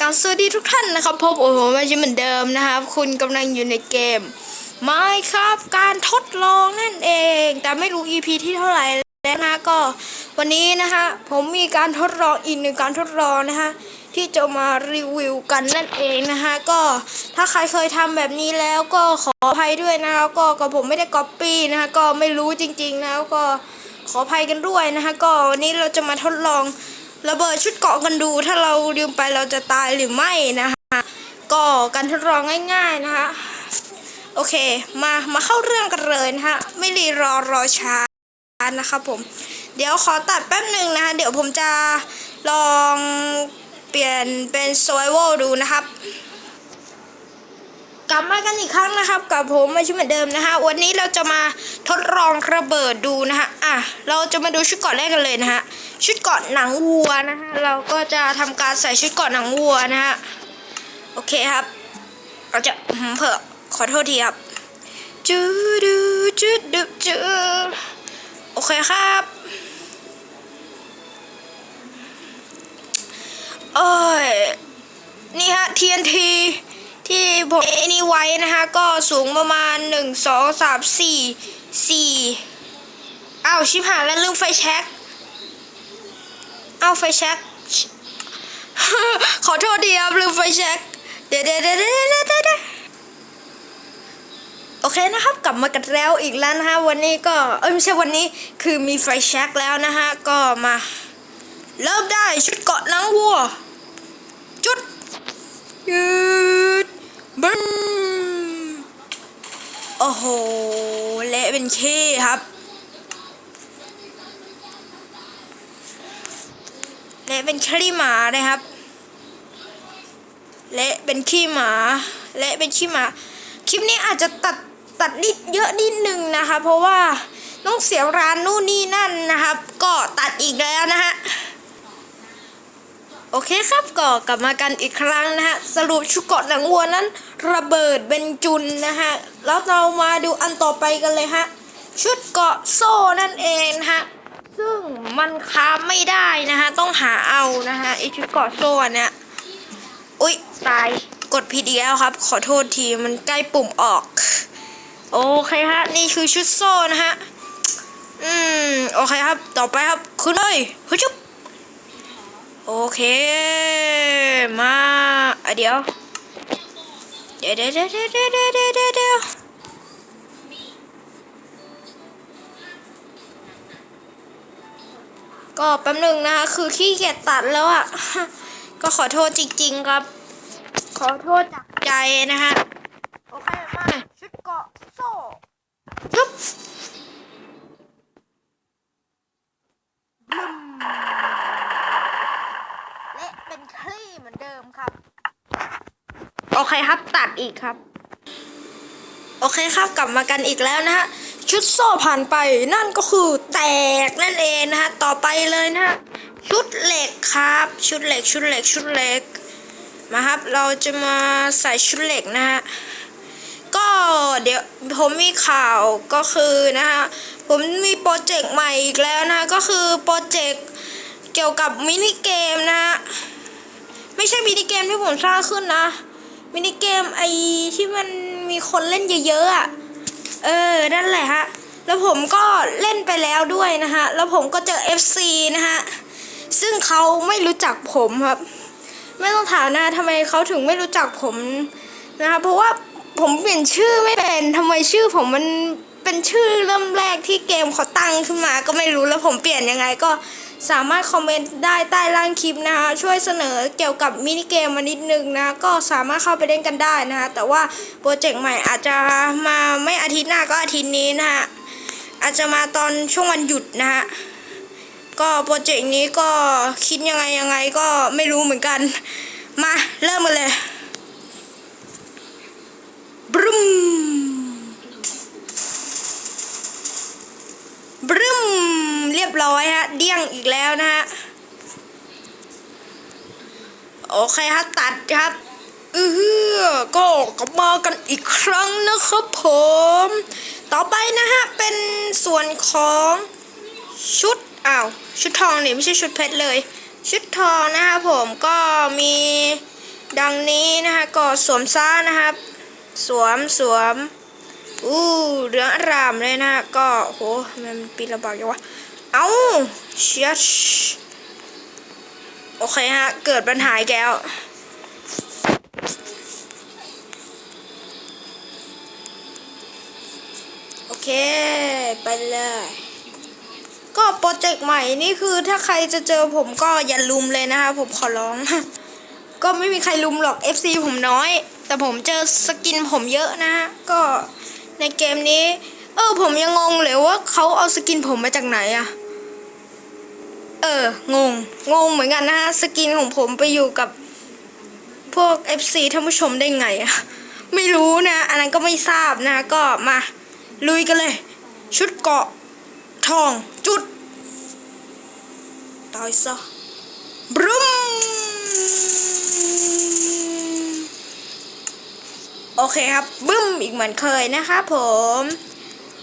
การสวัสดีทุกท่านนะครับพบกับผมมาชิเหมือนเดิมนะครับ คุณกำลังอยู่ในเกมไม่ครับการทดลองนั่นเอง แต่ไม่รู้ EP ที่เท่าไหร่แล้วนะก็ วันนี้นะคะผมมีการทดลองอีกหนึ่งการทดลองนะคะที่จะมารีวิวกันนั่นเองนะคะก็ถ้าใครเคยทำแบบนี้แล้วก็ขออภัยด้วยนะคะก็กับผมไม่ได้ก๊อปปี้นะคะก็ไม่รู้จริงๆนะก็ขออภัยกันด้วยนะคะก็วันนี้เราจะมาทดลอง ระเบิดชุดเกาะกันดู ถ้าเราลืมไปเราจะตายหรือไม่นะคะก็การทดลองง่ายๆนะคะ โอเคมามาเข้าเรื่องกันเลยนะคะไม่รีรอรอช้านะคะผม เดี๋ยวขอตัดแป๊บหนึ่งนะคะเดี๋ยวผมจะลองเปลี่ยนเป็นโซเวลดูนะครับ กลับมากันอีกครั้งนะครับ กับผมม่ใช่เหมือนเดิมนะคะวันนี้เราจะมาทดลองระเบิดดูนะคะอะเราจะมาดูชุดเกาะแรกกันเลยนะฮะชุดเกาะหนังวัวนะคะเราก็จะทำการใส่ชุดเกาะหนังวัวนะฮะโอเคครับ เราจะเผอขอโทษทีครับจูดูจูดูจูโอเคครับเอ้ยนี่ฮะ TNT ที่ผมเอนี่ไว้นะคะ ก็สูงประมาณหนึ่งสองสามสี่สี่อ้าวชิบหายแล้วลืมไฟแช็กอ้าวไฟแช็กขอโทษดีครับลืมไฟแช็กเดี๋ยวเดี๋ยวเดี๋ยวเดี๋ยวเดี๋ยวเดี๋ยวโอเคนะครับ กลับมากันแล้วอีกแล้วนะคะวันนี้ก็เอ้ยไม่ใช่วันนี้คือมีไฟแช็กแล้วนะฮะก็มา เริ่มได้ชุดเกาะนังวัว จุดยื บึ้มโอ้โห เละเป็นขี้ครับ เละเป็นขี้หมาเลยครับ เละเป็นขี้หมา เละเป็นขี้หมา คลิปนี้อาจจะตัดตัดนิดเยอะนิดนึงนะคะ เพราะว่าต้องเสียร้านนู่นนี่นั่นนะครับ ก็ตัดอีกแล้วนะฮะโอเคครับก็กลับมากันอีกครั้งนะฮะ สรุปชุดเกาะหนังวัวนั้น ระเบิดเป็นจุนนะฮะ แล้วเรามาดูอันต่อไปกันเลยฮะ ชุดเกาะโซ่นั่นเองฮะ ซึ่งมันค้าไม่ได้นะฮะ ต้องหาเอานะฮะไอชุดเกาะโซ่อันเนี่ยอุ๊ย ตาย กดผิดอีกแล้วครับ ขอโทษทีมันใกล้ปุ่มออก โอเคฮะ นี่คือชุดโซ่นะฮะ อืม โอเคครับ ต่อไปครับ คุณเลยฮึชุบโอเค มาอะเดี๋ยว เดี๋ยวเดี๋ยวเดี๋ยวเดี๋ยวก็แป๊บหนึ่งนะคะคือขี้เกียจตัดแล้วอะ ก็ขอโทษจริง ๆ ครับ ขอโทษจากใจนะคะโอเคมาชุดเกาะโซ่ยุบบและเป็นคลี่เหมือนเดิมครับ โอเคครับ ตัดอีกครับ โอเคครับกลับมากันอีกแล้วนะฮะชุดโซ่ผ่านไปนั่นก็คือแตกนั่นเองนะฮะต่อไปเลยนะฮะชุดเหล็กครับ ชุดเหล็กชุดเหล็กชุดเหล็กมาครับ เราจะมาใส่ชุดเหล็กนะฮะก็เดี๋ยวผมมีข่าวก็คือนะฮะผมมีโปรเจกต์ใหม่อีกแล้วนะฮะก็คือโปรเจกต์เกี่ยวกับมินิเกมนะฮะไม่ใช่มินิเกมที่ผมสร้างขึ้นนะ มินิเกมไอที่มันมีคนเล่นเยอะๆอะ เออ นั่นแหละฮะ แล้วผมก็เล่นไปแล้วด้วยนะฮะ แล้วผมก็เจอ FC นะฮะ ซึ่งเขาไม่รู้จักผมครับ ไม่ต้องถามนะทำไมเขาถึงไม่รู้จักผมนะคะเพราะว่าผมเปลี่ยนชื่อไม่เป็นทำไมชื่อผมมัน เป็นชื่อเริ่มแรกที่เกมเขาตั้งขึ้นมาก็ไม่รู้แล้วผมเปลี่ยนยังไงก็สามารถคอมเมนต์ได้ใต้ล่างคลิปนะคะช่วยเสนอเกี่ยวกับมินิเกมมานิดนึงนะก็สามารถเข้าไปเล่นกันได้นะคะแต่ว่าโปรเจกต์ใหม่อาจจะมาไม่อาทิตย์หน้าก็อาทิตย์นี้นะฮะอาจจะมาตอนช่วงวันหยุดนะฮะก็โปรเจกต์นี้ก็คิดยังไงยังไงก็ไม่รู้เหมือนกัน มาเริ่มกันเลยบรึมบรึมเรียบร้อยฮะ เดี้ยงอีกแล้วนะฮะ โอเคฮะ ตัดครับอืออก็กลับมากันอีกครั้งนะครับผม ต่อไปนะฮะ เป็นส่วนของชุดอ้าวชุดทองนี่ไม่ใช่ชุดเพชรเลย ชุดทองนะคะผมก็มีดังนี้นะคะก็สวมซ่านะครับ สวมสวมอู้เหลืองอร่ามเลยนะก็โหมันปีระบากยังวะ เอ้าเชียชโอเคฮะ เกิดปัญหาอีกแล้ว โอเค ไปเลย ก็โปรเจกต์ใหม่นี่คือถ้าใครจะเจอผมก็อย่าลุมเลยนะคะ ผมขอร้อง ก็ไม่มีใครลุมหรอก FC ผมน้อย แต่ผมเจอสกินผมเยอะนะฮะ ก็ในเกมนี้ เออผมยังงงเลยว่าเขาเอาสกินผมมาจากไหนอะ เอองงงงเหมือนกันนะฮะสกินของผมไปอยู่กับพวก FC ท่านผู้ชมได้ไงอะไม่รู้นะ อันนั้นก็ไม่ทราบนะก็มา ลุยกันเลย ชุดเกาะทองจุดตายซะบรึมโอเคครับบึ้มอีกเหมือนเคยนะคะผม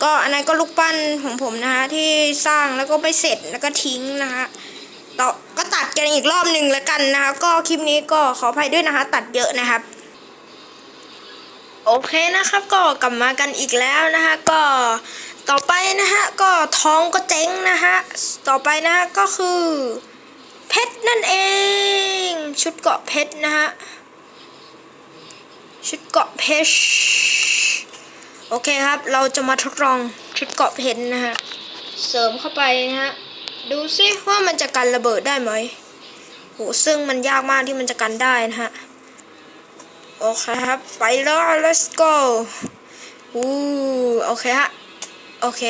ก็อันนั้นก็ลูกปั้นของผมนะคะที่สร้างแล้วก็ไม่เสร็จแล้วก็ทิ้งนะคะต่อก็ตัดกันอีกรอบหนึ่งแล้วกันนะคะก็คลิปนี้ก็ขออภัยด้วยนะคะ ตัดเยอะนะครับ โอเคนะครับ ก็กลับมากันอีกแล้วนะคะ ก็ต่อไปนะฮะก็ท้องก็เจ๊งนะฮะต่อไปนะฮะก็คือ เพชรนั่นเอง ชุดเกาะเพชรนะฮะชุดเกาะเพชร โอเคครับ เราจะมาทดลองชุดเกาะเพชรนะฮะ เสริมเข้าไปนะฮะ ดูซิว่ามันจะกันระเบิดได้ไหมโหซึ่งมันยากมากที่มันจะกันได้นะฮะ โอเคครับ ไปเลย let's go อู้โอเคฮะ โอเค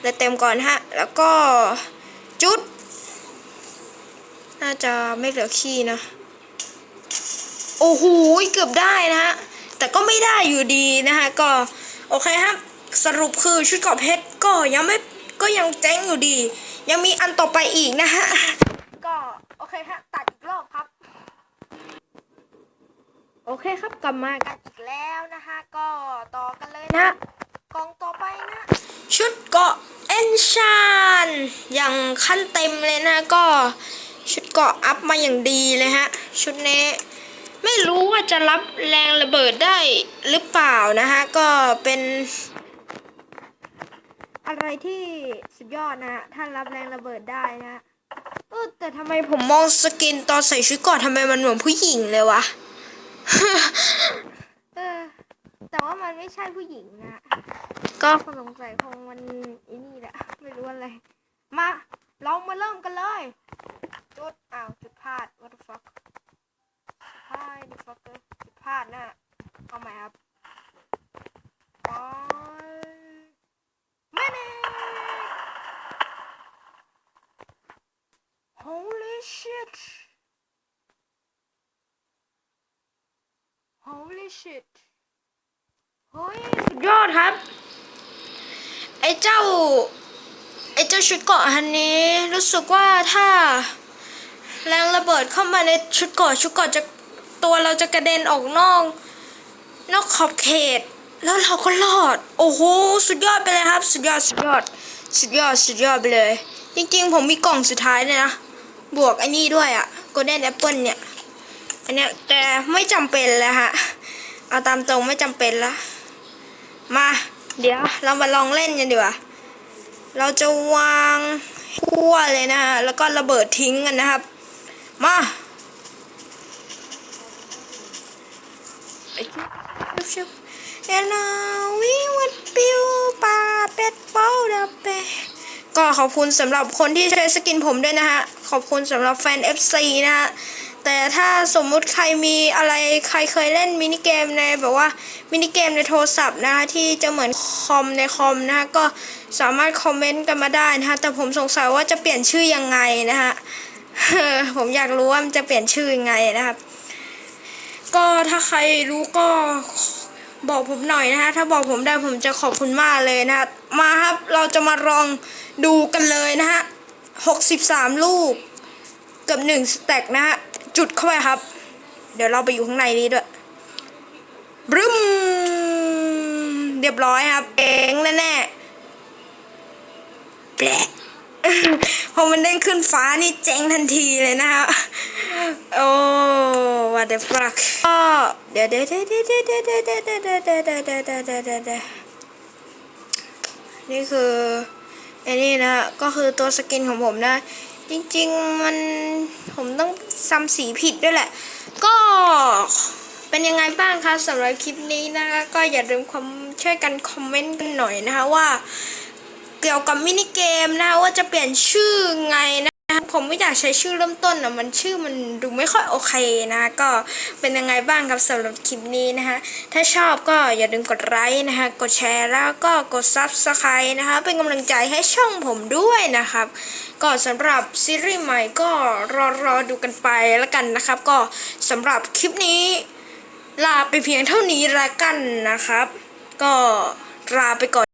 เลยเต็มก่อนฮะ แล้วก็จุด น่าจะไม่เหลือขี้นะ โอ้โห เกือบได้นะฮะ แต่ก็ไม่ได้อยู่ดีนะฮะ ก็ โอเคครับ สรุปคือชุดเกราะเพชรก็ยังไม่ก็ยังเจ๊งอยู่ดี ยังมีอันต่อไปอีกนะฮะ ก็โอเคฮะตัดอีกรอบครับ โอเคครับกลับมากันอีกแล้วนะฮะ ก็ต่อกันเลยนะกล่องต่อไปนะ ชุดเกาะเอนชานอย่างขั้นเต็มเลยนะก็ ชุดเกาะอัพมาอย่างดีเลยฮะ ชุดนี้ ไม่รู้ว่าจะรับแรงระเบิดได้หรือเปล่านะฮะ ก็เป็น อะไรที่สุดยอดนะถ้ารับแรงระเบิดได้นะเออแต่ทำไมผมมองสกินตอนใส่ชุดเกาะทำไมมันเหมือนผู้หญิงเลยวะเออแต่ว่ามันไม่ใช่ผู้หญิงนะก็คงสงสัยคงมันอนี่แหละ ไม่รู้อะไร มา เรามาเริ่มกันเลย จุด อ้าว จุดพลาด what the fuck พลาด the fuck จุดพลาดนะเอาใหม่ครับไปไม่เน่ holy shit holy shit เฮ้ยสุดยอดครับ ไอ้เจ้า ไอ้เจ้าชุดเกาะอันนี้ รู้สึกว่าถ้า แรงระเบิดเข้ามาในชุดเกาะชุดเกาะจะตัวเราจะกระเด็นออกนอก นอกขอบเขต แล้วเราก็รอด โอ้โหสุดยอดไปเลยครับ สุดยอดสุดยอด สุดยอดสุดยอดไปเลย จริงๆ ผมมีกล่องสุดท้ายเลยนะบวกไอ้นี่ด้วยอะ Golden Apple เนี่ย อันเนี้ยแต่ไม่จำเป็นแล้วฮะ เอาตามตรงไม่จำเป็นละมา เดี๋ยวเรามาลองเล่นกันดีกว่า เราจะวางขั้วเลยนะฮะแล้วก็ระเบิดทิ้งกันนะครับ มาไปชุบชุบเอลาวิวัดปิวปลาเป็ดเป้าดับเปก็ขอบคุณสำหรับคนที่ใช้สกินผมด้วยนะฮะ ขอบคุณสำหรับแฟน FC นะฮะ แต่ถ้าสมมุติใครมีอะไรใครเคยเล่นมินิเกมในแบบว่ามินิเกมในโทรศัพท์นะคะที่จะเหมือนคอมในคอมนะคะก็สามารถคอมเมนต์กันมาได้นะคะแต่ผมสงสัยว่าจะเปลี่ยนชื่อยังไงนะคะผมอยากรู้ว่ามันจะเปลี่ยนชื่อยังไงนะครับ ก็ถ้าใครรู้ก็บอกผมหน่อยนะคะถ้าบอกผมได้ผมจะขอบคุณมากเลยนะะมาครับ เราจะมาลองดูกันเลยนะฮะหกสิบสามลูก เกือบหนึ่งสแต็กนะฮะ จุดเข้าไปครับ เดี๋ยวเราไปอยู่ข้างในนี้ด้วยบรึมเรียบร้อยครับเองแน่ๆแปะพอมันเด้งขึ้นฟ้านี่เจ๊งทันทีเลยนะฮะโอ้วัด the fuck ก็เดี๋ยวเดี๋ยวเดี๋ยวเดี๋ยวเดี๋ยวเดี๋ยวเดี๋ยวเดี๋ยวเดี๋ยวเดี๋ยวเดี๋ยวเดี๋ยวเดี๋ยวเดี๋ยวเดี๋ยวเดี๋ยวนี่คือไอ้นี่นะก็คือตัวสกินของผมนะ จริงๆมันผมต้องซ้ำสีผิดด้วยแหละ ก็เป็นยังไงบ้างคะสำหรับคลิปนี้นะคะ ก็อย่าลืมความช่วยกันคอมเมนต์กันหน่อยนะคะว่า เกี่ยวกับมินิเกมนะว่าจะเปลี่ยนชื่อไงนะ ผมไม่อยากใช้ชื่อเริ่มต้นอะมันชื่อมันดูไม่ค่อยโอเคนะก็เป็นยังไงบ้างครับสำหรับคลิปนี้นะคะ ถ้าชอบก็อย่าลืมกดไลค์นะคะ กดแชร์แล้วก็กด Subscribe นะคะ เป็นกำลังใจให้ช่องผมด้วยนะครับ ก็สำหรับซีรีส์ใหม่ก็รอรอดูกันไปแล้วกันนะครับ ก็สำหรับคลิปนี้ลาไปเพียงเท่านี้ละกันนะครับ ก็ลาไปก่อน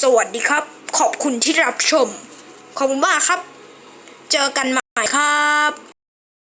สวัสดีครับ ขอบคุณที่รับชม ขอบคุณมากครับ เจอกันใหม่ครับ